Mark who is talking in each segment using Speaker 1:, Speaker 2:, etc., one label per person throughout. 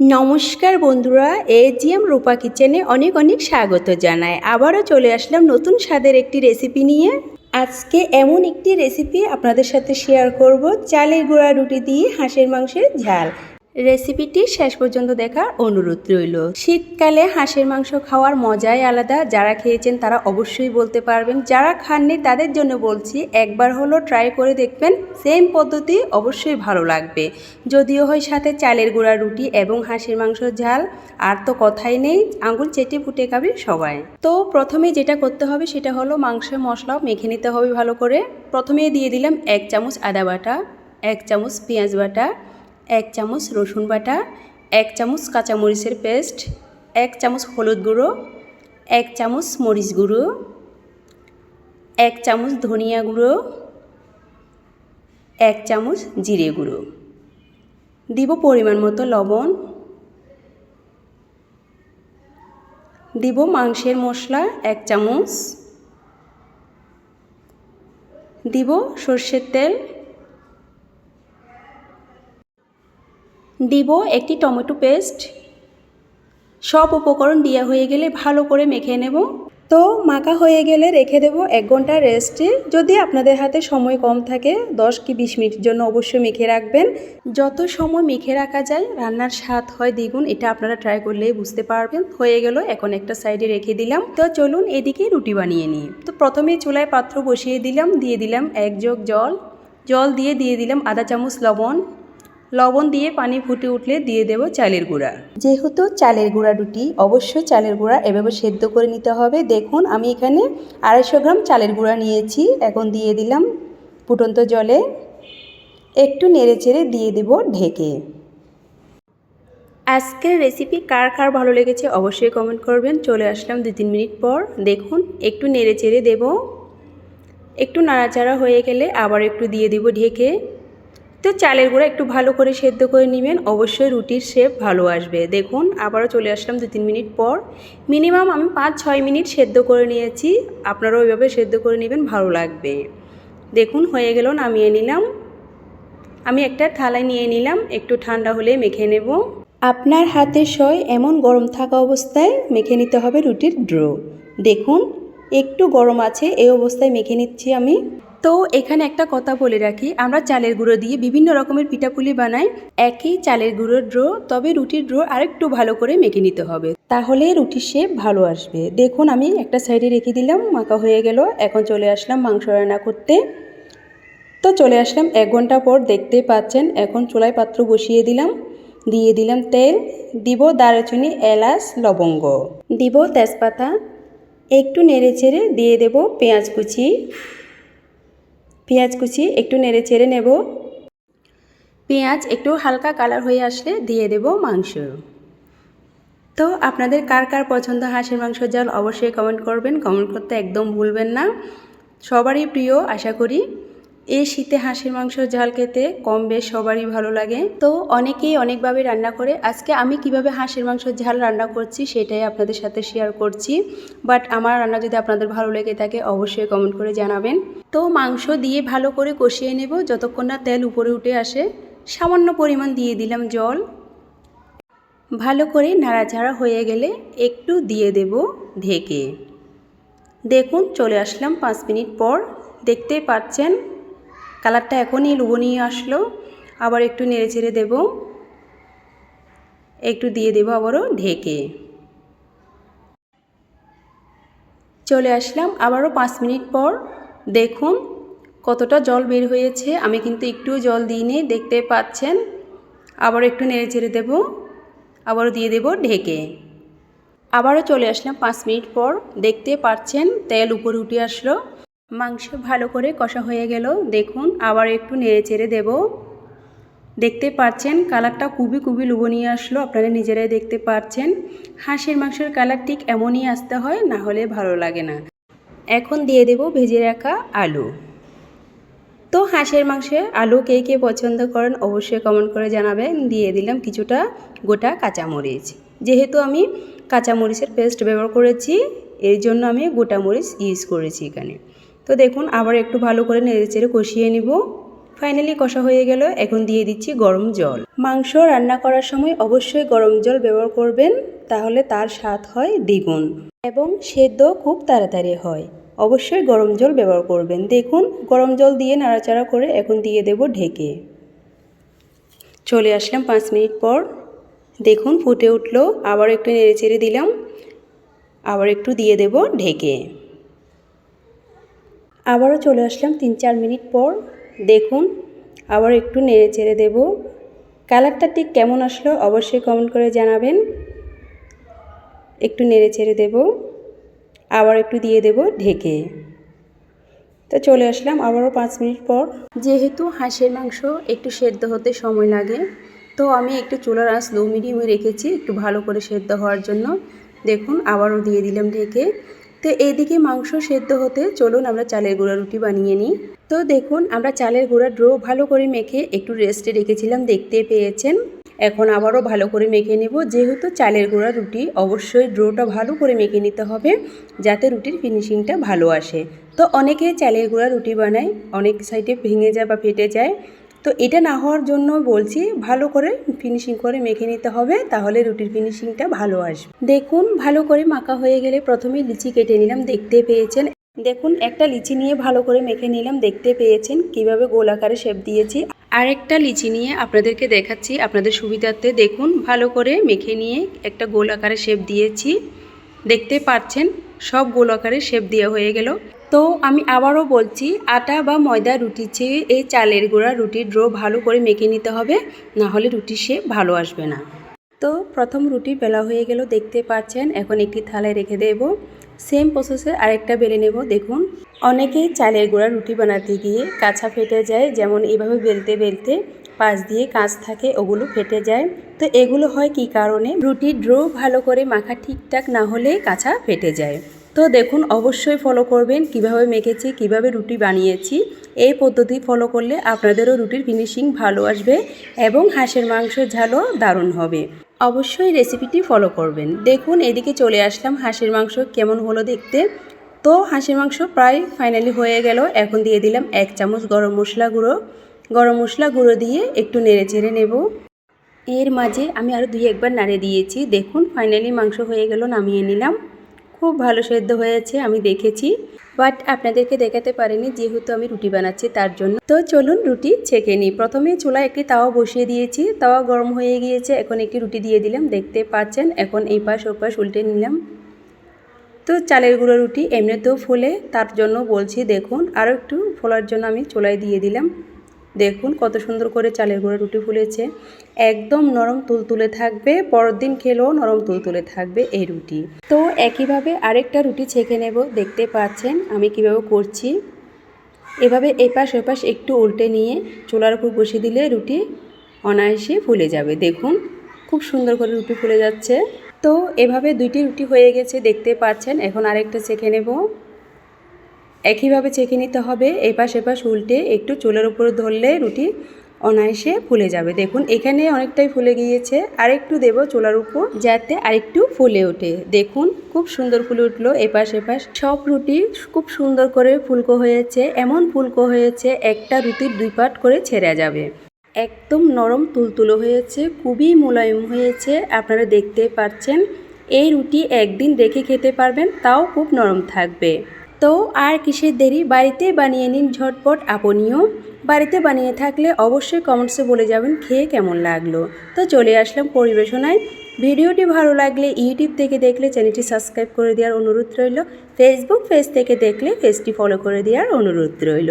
Speaker 1: নমস্কার বন্ধুরা, এজিএম রূপা কিচেনে অনেক অনেক স্বাগত জানায় আবারও চলে আসলাম নতুন স্বাদের একটি রেসিপি নিয়ে। আজকে এমন একটি রেসিপি আপনাদের সাথে শেয়ার করব, চালের গুঁড়া রুটি দিয়ে হাঁসের মাংসের ঝাল। রেসিপিটি শেষ পর্যন্ত দেখার অনুরোধ রইল। শীতকালে হাঁসের মাংস খাওয়ার মজাই আলাদা। যারা খেয়েছেন তারা অবশ্যই বলতে পারবেন। যারা খাননি, তাদের জন্য বলছি, একবার হলো ট্রাই করে দেখবেন। সেম পদ্ধতি অবশ্যই ভালো লাগবে। যদিও হয় সাথে চালের গুঁড়া, রুটি এবং হাঁসের মাংস ঝাল, আর তো কথাই নেই, আঙুল চেটে ফুটে খাবে সবাই। তো প্রথমে যেটা করতে হবে, সেটা হলো মাংসের মশলা মেখে নিতে হবে ভালো করে। প্রথমে দিয়ে দিলাম এক চামচ আদা বাটা, এক চামচ পেঁয়াজ বাটা এক চামচ রসুন বাটা, এক চামচ কাঁচামরিচের পেস্ট, এক চামচ হলুদ গুঁড়ো, এক চামচ মরিচ গুঁড়ো, এক চামচ ধনিয়া গুঁড়ো, এক চামচ জিরে গুঁড়ো। দিব পরিমাণ মতো লবণ। দিব মাংসের মশলা এক চামচ। দিব সর্ষের তেল। দিব একটি টমেটো পেস্ট। সব উপকরণ দেওয়া হয়ে গেলে ভালো করে মেখে নেব। তো মাখা হয়ে গেলে রেখে দেব এক ঘণ্টা রেস্টে। যদি আপনাদের হাতে সময় কম থাকে, দশ কি বিশ মিনিটের জন্য অবশ্যই মেখে রাখবেন। যত সময় মেখে রাখা যায়, রান্নার স্বাদ হয় দ্বিগুণ, এটা আপনারা ট্রাই করলেই বুঝতে পারবেন। হয়ে গেল, এখন একটা সাইডে রেখে দিলাম। তো চলুন এদিকে রুটি বানিয়ে নিই। তো প্রথমে চুলায় পাত্র বসিয়ে দিলাম, দিয়ে দিলাম এক যোগ জল। জল দিয়ে দিয়ে দিলাম আধা চামচ লবণ। লবণ দিয়ে পানি ফুটে উঠলে দিয়ে দেব চালের গুঁড়া। যেহেতু চালের গুঁড়া রুটি অবশ্যই চালের গুঁড়া এভাবে সেদ্ধ করে নিতে হবে। দেখুন আমি এখানে আড়াইশো গ্রাম চালের গুঁড়া নিয়েছি। এখন দিয়ে দিলাম ফুটন্ত জলে। একটু নেড়ে চেড়ে দিয়ে দেব ঢেকে। আজকের রেসিপি কার কার ভালো লেগেছে অবশ্যই কমেন্ট করবেন। চলে আসলাম দু তিন মিনিট পর। দেখুন একটু নেড়ে চেড়ে দেব। একটু নাড়াচাড়া হয়ে গেলে আবার একটু দিয়ে দিব ঢেকে। তো চালের গুঁড়া একটু ভালো করে সেদ্ধ করে নেবেন। অবশ্যই রুটির শেপ ভালো আসবে। দেখুন, আবারও চলে আসলাম দু তিন মিনিট পর। মিনিমাম আমি পাঁচ ছয় মিনিট সেদ্ধ করে নিয়েছি। আপনারাও ওইভাবে সেদ্ধ করে নেবেন, ভালো লাগবে। দেখুন, হয়ে গেল, নামিয়ে নিলাম। আমি একটা থালায় নিয়ে নিলাম। একটু ঠান্ডা হলে মেখে নেব। আপনার হাতে সয় এমন গরম থাকা অবস্থায় মেখে নিতে হবে রুটির ড্রো। দেখুন, একটু গরম আছে, এই অবস্থায় মেখে নিচ্ছি আমি। তো এখানে একটা কথা বলে রাখি, আমরা চালের গুঁড়ো দিয়ে বিভিন্ন রকমের পিঠাপুলি বানাই, একই চালের গুঁড়োর ড্রো, তবে রুটির ড্রো আরেকটু ভালো করে মেখে নিতে হবে। তাহলে রুটির শেপ ভালো আসবে। দেখুন, আমি একটা সাইডে রেখে দিলাম, মাখা হয়ে গেল, এখন চলে আসলাম মাংস রান্না করতে। তো চলে আসলাম, এক ঘণ্টা পর দেখতে পাচ্ছেন, এখন চুলায় পাত্র বসিয়ে দিলাম, দিয়ে দিলাম তেল, দিব দারুচিনি, এলাচ, লবঙ্গ। দিব তেজপাতা, একটু নেড়ে চেড়ে দিয়ে দেব পেঁয়াজ কুচি। পেঁয়াজ কুচি একটু নেড়ে চেড়ে নেব। পেঁয়াজ একটু হালকা কালার হয়ে আসলে দিয়ে দেব মাংস। তো আপনাদের কার কার পছন্দ হাঁসের মাংস জাল অবশ্যই কমেন্ট করবেন। কমেন্ট করতে একদম ভুলবেন না। সবারই প্রিয়, আশা করি। এই শীতে হাঁসের মাংস ঝাল খেতে কম বেশ সবারই ভালো লাগে। তো অনেকেই অনেকভাবে রান্না করে। আজকে আমি কীভাবে হাঁসের মাংস ঝাল রান্না করছি সেটাই আপনাদের সাথে শেয়ার করছি। বাট আমার রান্না যদি আপনাদের ভালো লেগে থাকে অবশ্যই কমেন্ট করে জানাবেন। তো মাংস দিয়ে ভালো করে কষিয়ে নেব। যতক্ষণ না তেল উপরে উঠে আসে, সামান্য পরিমাণ দিয়ে দিলাম জল। ভালো করে নাড়াচাড়া হয়ে গেলে একটু দিয়ে দেব ঢেকে। দেখুন, চলে আসলাম পাঁচ মিনিট পর। দেখতেই পাচ্ছেন কালারটা এখনই লুবনিয়ে আসলো। আবার একটু নেড়ে ছেড়ে দেব। একটু দিয়ে দেব আবারও ঢেকে। চলে আসলাম আবারও পাঁচ মিনিট পর। দেখুন কতটা জল বের হয়েছে। আমি কিন্তু একটু জল দিইনি, দেখতে পাচ্ছেন। আবার একটু নেড়ে ছেড়ে দেব। আবারও দিয়ে দেব ঢেকে। আবারও চলে আসলাম পাঁচ মিনিট পর। দেখতে পাচ্ছেন তেল উপরে উঠে আসলো। মাংস ভালো করে কষা হয়ে গেল। দেখুন, আবার একটু নেড়ে চেড়ে দেব। দেখতে পাচ্ছেন, কালারটা খুবই খুবই লুবনিয়ে আসলো, আপনারা নিজেরাই দেখতে পাচ্ছেন। হাঁসের মাংসের কালার ঠিক এমনই আসতে হয়, না হলে ভালো লাগে না। এখন দিয়ে দেব ভেজে রাখা আলু। তো হাঁসের মাংসে আলু কে কে পছন্দ করেন, অবশ্যই কমেন্ট করে জানাবেন। দিয়ে দিলাম কিছুটা গোটা কাঁচামরিচ। যেহেতু আমি কাঁচামরিচের পেস্ট ব্যবহার করেছি, এর জন্য আমি গোটা মরিচ ইউজ করেছি এখানে। তো দেখুন, আবার একটু ভালো করে নেড়েচেড়ে কষিয়ে নিব। ফাইনালি কষা হয়ে গেল, এখন দিয়ে দিচ্ছি গরম জল। মাংস রান্না করার সময় অবশ্যই গরম জল ব্যবহার করবেন, তাহলে তার স্বাদ হয় দ্বিগুণ এবং সেদ্ধ খুব তাড়াতাড়ি হয়। অবশ্যই গরম জল ব্যবহার করবেন। দেখুন, গরম জল দিয়ে নাড়াচাড়া করে এখন দিয়ে দেব ঢেকে। চলে আসলাম পাঁচ মিনিট পর। দেখুন, ফুটে উঠল, আবার একটু নেড়ে চেড়ে দিলাম, আবার একটু দিয়ে দেব ঢেকে। আবারও চলে আসলাম তিন চার মিনিট পর। দেখুন, আবার একটু নেড়ে চেড়ে দেব। কালারটা ঠিক কেমন আসলো অবশ্যই কমেন্ট করে জানাবেন। একটু নেড়ে চেড়ে দেব। আবার একটু দিয়ে দেব ঢেকে। তো চলে আসলাম আবারও পাঁচ মিনিট পর। যেহেতু হাঁসের মাংস একটু সেদ্ধ হতে সময় লাগে, তো আমি একটু চুলার আঁচ লো মিডিয়ামে রেখেছি একটু ভালো করে সেদ্ধ হওয়ার জন্য। দেখুন, আবারও দিয়ে দিলাম ঢেকে। তো এইদিকে মাংস সেদ্ধ হতে চলুন আমরা চালের গুঁড়া রুটি বানিয়ে নিই। তো দেখুন, আমরা চালের গুঁড়া ড্রো ভালো করে মেখে একটু রেস্টে রেখেছিলাম, দেখতে পেয়েছেন। এখন আবারও ভালো করে মেখে নেব, যেহেতু চালের গুঁড়া রুটি অবশ্যই ড্রোটা ভালো করে মেখে নিতে হবে, যাতে রুটির ফিনিশিংটা ভালো আসে। তো অনেকে চালের গুঁড়া রুটি বানায়, অনেক সাইডে ভেঙে যায় বা ফেটে যায় তো এটা না হওয়ার জন্য বলছি ভালো করে ফিনিশিং করে মেখে নিতে হবে, তাহলে রুটির ফিনিশিংটা ভালো আসবে। দেখুন, ভালো করে মাখা হয়ে গেলে প্রথমে লিচি কেটে নিলাম, দেখতে পেয়েছেন। দেখুন, একটা লিচি নিয়ে ভালো করে মেখে নিলাম, দেখতে পেয়েছেন কীভাবে গোল আকারে শেপ দিয়েছি। আরেকটা লিচি নিয়ে আপনাদেরকে দেখাচ্ছি, আপনাদের সুবিধার্থে দেখুন, ভালো করে মেখে নিয়ে একটা গোল আকারে শেপ দিয়েছি। দেখতে পাচ্ছেন, সব গোল আকারে শেপ দেওয়া হয়ে গেল। তো আমি আবারও বলছি, আটা বা ময়দা রুটির চেয়ে এই চালের গুঁড়া রুটির ড্রো ভালো করে মেখে নিতে হবে, না হলে রুটির শেপ ভালো আসবে না। তো প্রথম রুটি বেলা হয়ে গেল, দেখতে পাচ্ছেন, এখন একটি থালায় রেখে দেব। সেম প্রসেসে আরেকটা বেলে নেব, দেখুন। অনেকেই চালের গুঁড়া রুটি বানাতে গিয়ে কাছা ফেটে যায়, যেমন এভাবে বেলতে বেলতে পাশ দিয়ে কাঁচ থাকে, ওগুলো ফেটে যায়। তো এগুলো হয় কি কারণে? রুটির ড্রো ভালো করে মাখা ঠিকঠাক না হলে কাঁচা ফেটে যায়। তো দেখুন, অবশ্যই ফলো করবেন। কীভাবে মেখেছি, কীভাবে রুটি বানিয়েছি, এই পদ্ধতি ফলো করলে আপনাদেরও রুটির ফিনিশিং ভালো আসবে এবং হাঁসের মাংস ঝালও দারুণ হবে। অবশ্যই রেসিপিটি ফলো করবেন। দেখুন, এদিকে চলে আসলাম হাঁসের মাংস কেমন হলো দেখতে। তো হাঁসের মাংস প্রায় ফাইনালি হয়ে গেল। এখন দিয়ে দিলাম এক চামচ গরম মশলা গুঁড়ো। গরম মশলা গুঁড়ো দিয়ে একটু নেড়ে চেড়ে নেব। এর মাঝে আমি আরও দুই একবার নাড়ে দিয়েছি। দেখুন ফাইনালি মাংস হয়ে গেল, নামিয়ে নিলাম। খুব ভালো সেদ্ধ হয়েছে, আমি দেখেছি। বাট আপনাদেরকে দেখাতে পারিনি, যেহেতু আমি রুটি বানাচ্ছি তার জন্য। তো চলুন রুটি ছেঁকে নিই। প্রথমে চুলায় একটি তাওয়া বসিয়ে দিয়েছি। তাওয়া গরম হয়ে গিয়েছে, এখন একটি রুটি দিয়ে দিলাম। দেখতে পাচ্ছেন, এখন এই পাশ ও পাশ উল্টে নিলাম। তো চালের গুঁড়ো রুটি এমনিতেও ফুলে, তার জন্য বলছি দেখুন, আরও একটু ফোলার জন্য আমি চুলায় দিয়ে দিলাম। দেখুন কত সুন্দর করে চালের গুঁড়ো রুটি ফুলেছে। একদম নরম তুলতুলে থাকবে, পরের দিন খেলেও নরম তুলতুলে থাকবে এই রুটি। তো একইভাবে আরেকটা রুটি ছেঁকে নেব, দেখতে পাচ্ছেন আমি কীভাবে করছি। এভাবে এপাশ ওপাশ একটু উল্টে নিয়ে চুলার উপর বসিয়ে দিলে রুটি অনায়াসে ফুলে যাবে। দেখুন খুব সুন্দর করে রুটি ফুলে যাচ্ছে। তো এভাবে দুইটি রুটি হয়ে গেছে, দেখতে পাচ্ছেন। এখন আরেকটা ছেঁকে নেব। একইভাবে চেখে নিতে হবে, এপাশ এপাশ উল্টে একটু চুলের উপরে ধরলে রুটি অনায়াসে ফুলে যাবে। দেখুন, এখানে অনেকটাই ফুলে গিয়েছে। আরেকটু দেব চুলার উপর যাতে আরেকটু ফুলে ওঠে। দেখুন, খুব সুন্দর ফুলে উঠল এপাশ এপাশ। সব রুটি খুব সুন্দর করে ফুলকো হয়েছে। এমন ফুলকো হয়েছে, একটা রুটির দুই পাট করে ছেড়ে যাবে। একদম নরম তুলতুলো হয়েছে, খুবই মোলায়েম হয়েছে, আপনারা দেখতে পাচ্ছেন। এই রুটি একদিন রেখে খেতে পারবেন, তাও খুব নরম থাকবে। তো আর কিসের দেরি? বাড়িতে বানিয়ে নিন ঝটপট আপনিও। বাড়িতে বানিয়ে থাকলে অবশ্যই কমেন্টসে বলে যাবেন খেয়ে কেমন লাগল। তো চলে আসলাম পরিবেশনায়। ভিডিওটি ভালো লাগলে ইউটিউব থেকে দেখলে চ্যানেলটি সাবস্ক্রাইব করে দেওয়ার অনুরোধ রইল। ফেসবুক পেজ থেকে দেখলে পেজটি ফলো করে দেওয়ার অনুরোধ রইল।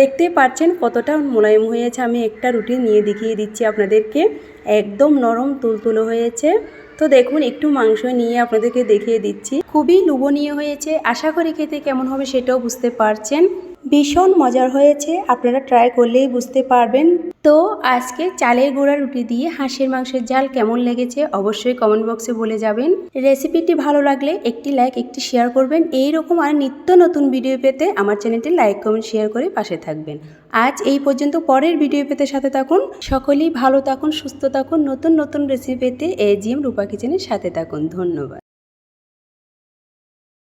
Speaker 1: দেখতে পাচ্ছেন কতটা মোলায়েম হয়েছে। আমি একটা রুটি নিয়ে দেখিয়ে দিচ্ছি আপনাদেরকে। একদম নরম তুলতুলো হয়েছে। তো দেখুন, একটু মাংস নিয়ে আপনাদেরকে দেখিয়ে দিচ্ছি। খুবই লুবনীয় হয়েছে। আশা করি খেতে কেমন হবে সেটাও বুঝতে পারছেন। ভীষণ মজার হয়েছে, আপনারা ট্রাই করলেই বুঝতে পারবেন। তো আজকে চালের গুঁড়া রুটি দিয়ে হাঁসের মাংসের জাল কেমন লেগেছে অবশ্যই কমেন্ট বক্সে বলে যাবেন। রেসিপিটি ভালো লাগলে একটি লাইক একটি শেয়ার করবেন। এই রকম আর নিত্য নতুন ভিডিও পেতে আমার চ্যানেলটি লাইক কমেন্ট শেয়ার করে পাশে থাকবেন। আজ এই পর্যন্ত পরের ভিডিও পেতে সাথে থাকুন। সকলেই ভালো থাকুন, সুস্থ থাকুন। নতুন নতুন রেসিপি পেতে এজিএম রূপা কিচেনের সাথে থাকুন। ধন্যবাদ।